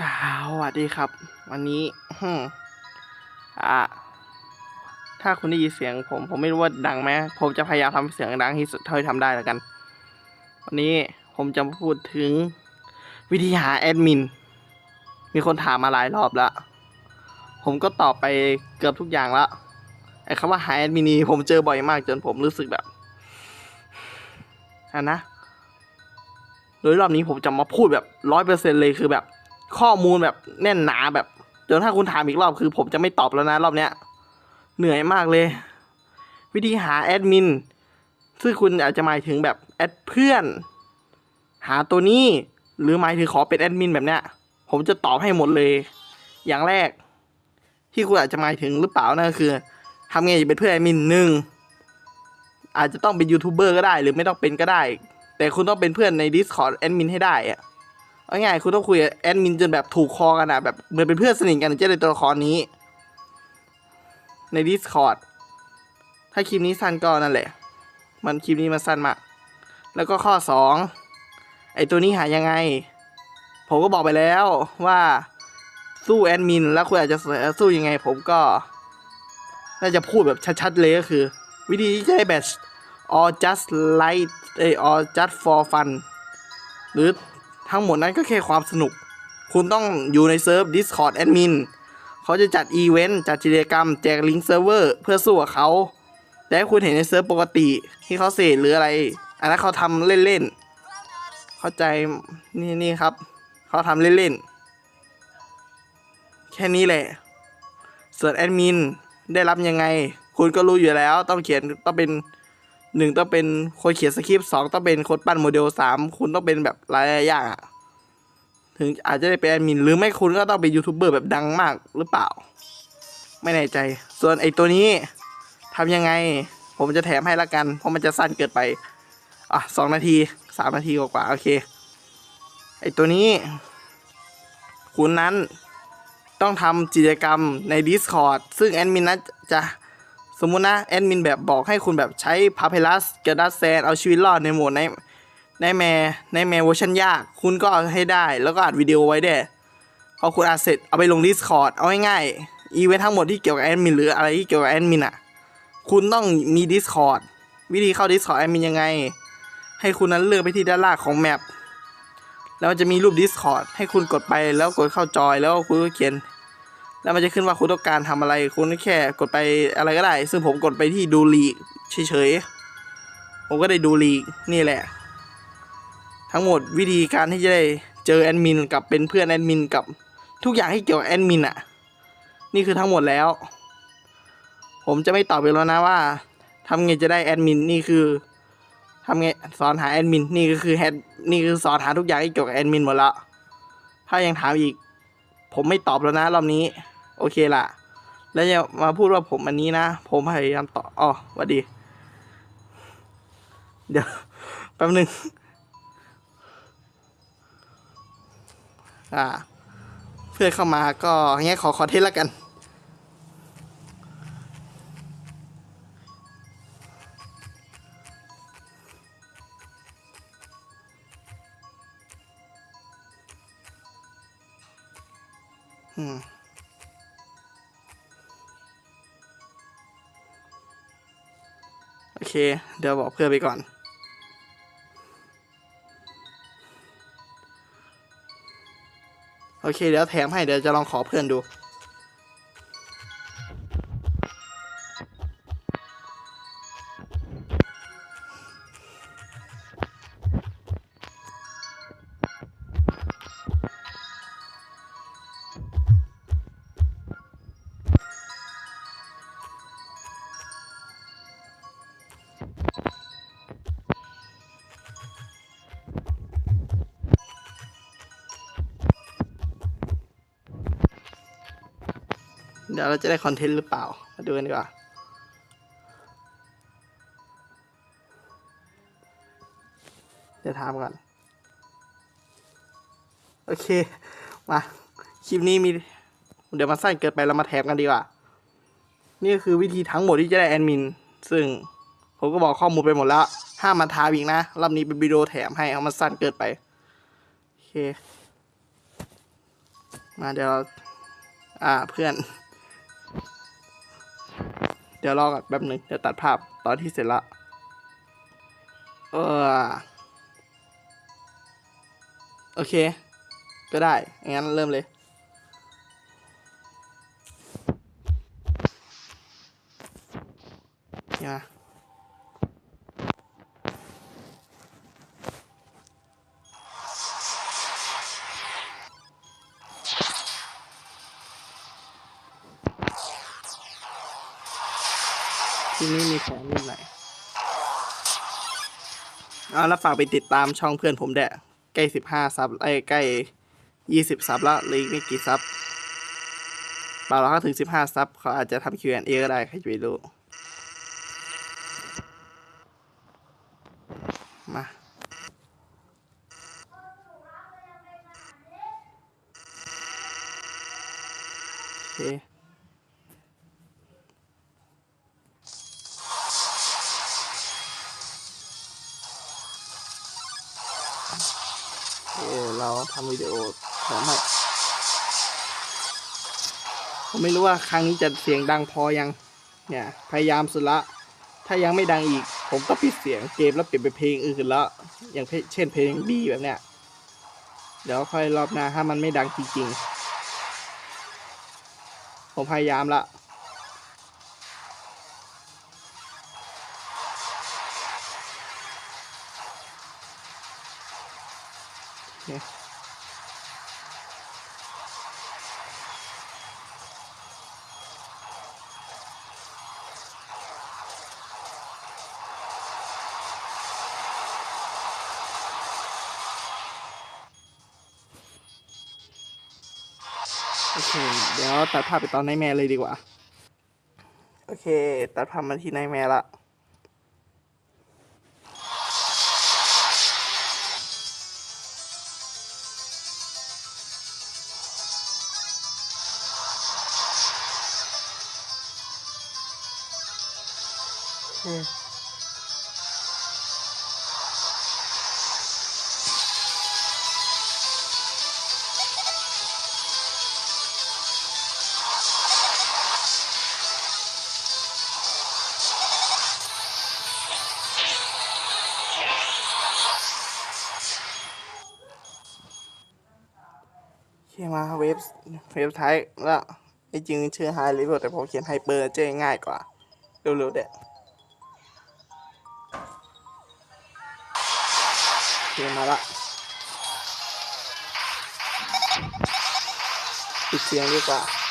สวัสดีครับ วันนี้ฮึอ่าถ้าคุณได้ยินเสียงผม ผมไม่รู้ว่าดังไหมผมจะพยายามทำเสียงดังที่สุดเท่าที่ทำได้แล้วกัน วันนี้ผมจะมาพูดถึง วิธีหาแอดมิน มีคนถามมาหลายรอบแล้ว ผมก็ตอบไปเกือบทุกอย่างแล้วไอ้คำว่าหาแอดมินนี่ผมเจอบ่อยมากจนผมรู้สึกแบบอะนะโดยรอบนี้ผมจะมาพูดแบบร้อยเปอร์เซ็นเลยคือแบบ ข้อมูลแบบแน่นหนาแบบจนถ้าคุณถามอีกรอบคือ ผมจะไม่ตอบแล้วนะรอบเนี้ย เหนื่อยมากเลย วิธีหาแอดมินซึ่งคุณอาจจะหมายถึงแบบแอดเพื่อน หาตัวนี้ หรือหมายถึงขอเป็นแอดมินแบบเนี้ย ผมจะตอบให้หมดเลย อย่างแรก ที่คุณอาจจะหมายถึงหรือเปล่านั่นคือทำไงจะเป็นเพื่อนแอดมินหนึ่งอาจจะต้องเป็นยูทูบเบอร์ก็ได้ หรือไม่ต้องเป็นก็ได้ แต่คุณต้องเป็นเพื่อนใน Discord แอดมินให้ได้อะ เอาง่ายๆคุณต้องคุยแอดมินจนแบบถูกคอกันอะแบบเหมือนเป็นเพื่อนสนิทกันจะได้ตัวละครนี้ ใน Discord ถ้าคลิปนี้สั้นก็นั่นแหละ มันคลิปนี้มันสั้นมาก แล้วก็ข้อสองไอตัวนี้หายังไง ผมก็บอกไปแล้วว่าสู้แอดมินแล้วคุณอาจจะสู้ยังไง ผมก็น่าจะพูดแบบชัดๆเลยก็คือ วิธีที่จะได้แบต or just like เอย or just for fun หรือ ทั้งหมดนั้นก็แค่ความสนุก คุณต้องอยู่ในเซิร์ฟ Discord Admin เขาจะจัดอีเวนต์จัดกิจกรรมแจกลิงก์เซิร์ฟเวอร์เพื่อสู้กับเขาแต่ถ้คุณเห็นในเซิร์ฟปกติที่เขาเสษหรืออะไร อันนั้นเขาทำเล่นๆ เข้าใจนี่นี่ครับ เขาทำเล่นๆ แค่นี้แหละส่วนแอดมินได้รับยังไง คุณก็รู้อยู่แล้วต้องเขียนต้องเป็น หนึ่งต้องเป็นคนเขียนสคริปต์สองต้องเป็นคนปั้นโมเดลสามคุณต้องเป็นแบบหลายอย่างอะถึงอาจจะได้เป็นแอดมินหรือไม่คุณก็ต้องเป็นยูทูบเบอร์แบบดังมากหรือเปล่า ไม่แน่ใจ ส่วนไอตัวนี้ทำยังไง ผมจะแถมให้ละกัน เพราะมันจะสั้นเกินไป อะสองนาทีสามนาทีกว่าๆโอเค ไอตัวนี้ คุณนั้นต้องทำกิจกรรมใน Discord ซึ่งแอดมินนั้นจะ สมมุตินะแอดมินแบบบอกให้คุณแบบใช้พาเพลัสกดัสแซนเอาชีวิตรอดในโหมดในในแมในแมเวอร์ชันยาก คุณก็เอาให้ได้ แล้วก็อัดวิดีโอไว้ได้พอคุณอัดเสร็จเอาไปลง Discord เอาง่ายๆอีเวนต์ทั้งหมดที่เกี่ยวกับแอดมินหรืออะไรที่เกี่ยวกับแอดมินอะ คุณต้องมี Discord วิธีเข้า Discord แอดมินยังไง ให้คุณนั้นเลือกไปที่ด้านล่างของแมปแล้วจะมีรูป Discord ให้คุณกดไปแล้วกดเข้าจอยแล้วคุณก็เขียน แล้วมันจะขึ้นว่าคุณต้องการทำอะไร คุณแค่กดไปอะไรก็ได้ ซึ่งผมกดไปที่ดูลีกเฉยๆ ผมก็ได้ดูลีกนี่แหละ ทั้งหมดวิธีการที่จะได้เจอแอดมินกับเป็นเพื่อนแอดมินกับทุกอย่างที่เกี่ยวกับแอดมินอะ นี่คือทั้งหมดแล้ว ผมจะไม่ตอบไปแล้วนะว่าทำไงจะได้แอดมินนี่คือทำไงสอนหาแอดมินนี่ก็คือแอดนี่คือสอนหาทุกอย่างที่เกี่ยวกับแอดมินหมดละถ้ายังถามอีก ผมไม่ตอบแล้วนะรอบนี้ โอเคละแล้วอย่ามาพูดว่าผมอันนี้นะ ผมพยายามตอบอ๋อวัดดี เดี๋ยวแป๊บหนึ่งอ่า เพื่อเข้ามาก็งี้ขอขอเทสแล้วกัน อืมโอเค เดี๋ยวบอกเพื่อนไปก่อน โอเค เดี๋ยวแถมให้ เดี๋ยวจะลองขอเพื่อนดู ดี๋ยวเราจะได้คอนเทนต์หรือเปล่า มาดูกันดีกว่า เดี๋ยวถามก่อน โอเค มา คลิปนี้มี เดี๋ยวมาสั้นเกินไปเรามาแถมกันดีกว่า นี่ก็คือวิธีทั้งหมดที่จะได้แอดมิน ซึ่งผมก็บอกข้อมูลไปหมดแล้ว ห้ามมาทาอีกนะ รอบนี้เป็นวิดีโอแถมให้เอามาสั้นเกินไป โอเค มาเดี๋ยวอ่าเพื่อน เดี๋ยวรอก่อนแป๊บหนึ่งเดี๋ยวตัดภาพตอนที่เสร็จละ เออ โอเค ก็ได้ งั้นเริ่มเลยเที่นี่มีของนิดหนอยเอาแล้วฝากไปติดตามช่องเพื่อนผมแดะใกล้สิบห้าซับไอ้ใกล้ยี่สิบซับแล้วเหลยไม่กี่ซับเปล่าเราถ้าถึงสิบห้าซับเขาอาจจะทำ Q&A ก็ได้ใครจะไปรู้ เราทำวิดีโอพร้อมให้ผมไม่รู้ว่าครั้งนี้จะเสียงดังพอยัง เนี่ย พยายามสุดละ ถ้ายังไม่ดังอีก ผมก็ปิดเสียงเกมแล้วเปลี่ยนเป็นเพลงอื่นล้วอย่างเพลงเช่นเพลงบีแบบเนี้ย เดี๋ยวค่อยรอบหน้าถ้ามันไม่ดังจริงๆ ผมพยายามละ โอเคโอเค เดี๋ยวตัดภาพไปตอนไนแมร์เลยดีกว่า โอเค ตัดภาพมาที่ไนแมร์ละ โอเคโอเคมาเว็บเว็บไทยแล้วไอ้จริงชื่อไฮเลเวลแต่ผมเขียนไฮเปอร์จะง่ายกว่า เร็วๆเด็ด เคมาละปิดเสียงดีกว่า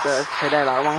เสียงอา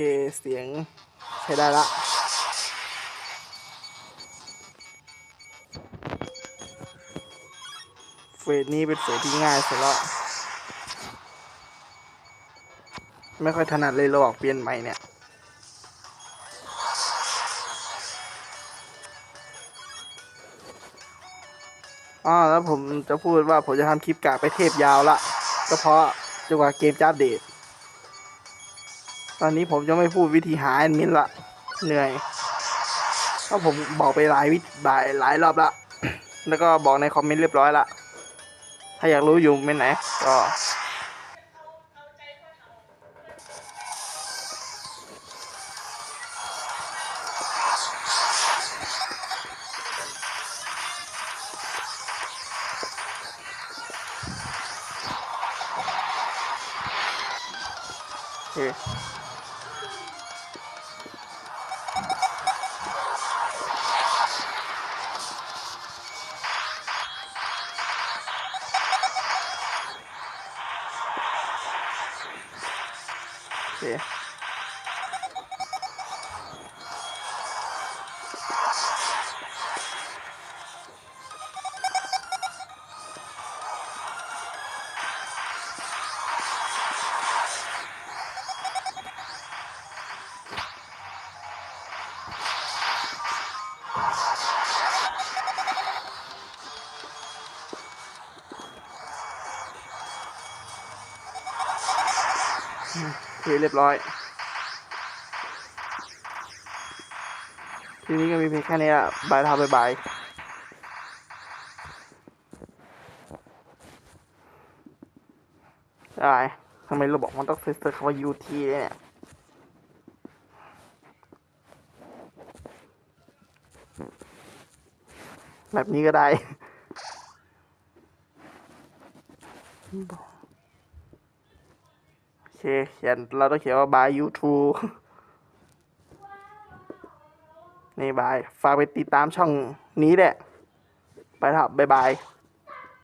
เคเสียงใช้ได้ละเฟสนี้เป็นเฟสที่ง่ายสุดละไม่ค่อยถนัดเลยระหว่างเปลี่ยนใหม่เนี่ยอ๋อแล้วผมจะพูดว่าผมจะทำคลิปกากไปเทพยาวละก็เพราะจนกว่าเกมจะอัปเดต ตอนนี้ผมจะไม่พูดวิธีหาแอดมินละเหนื่อยเพราะผมบอกไปหลายวิหลายหลายรอบละแล้วก็บอกในคอมเมนต์เรียบร้อยละถ้าอยากรู้อยู่เป็นไหนก็โอเค เคเรียบร้อย ทีนี้ก็มีเพียงแค่นี้ละบายทาบายบายได้ทำไมเราบอกมันต้องเซิร์ชคำว่า UT ด้วยเนี่ยแบบนี้ก็ได้ เคเขียนเราต้องเขียนว่า by YouTube นี่บาย ฝากไปติดตามช่องนี้แหละ ไปครับบ๊ายบาย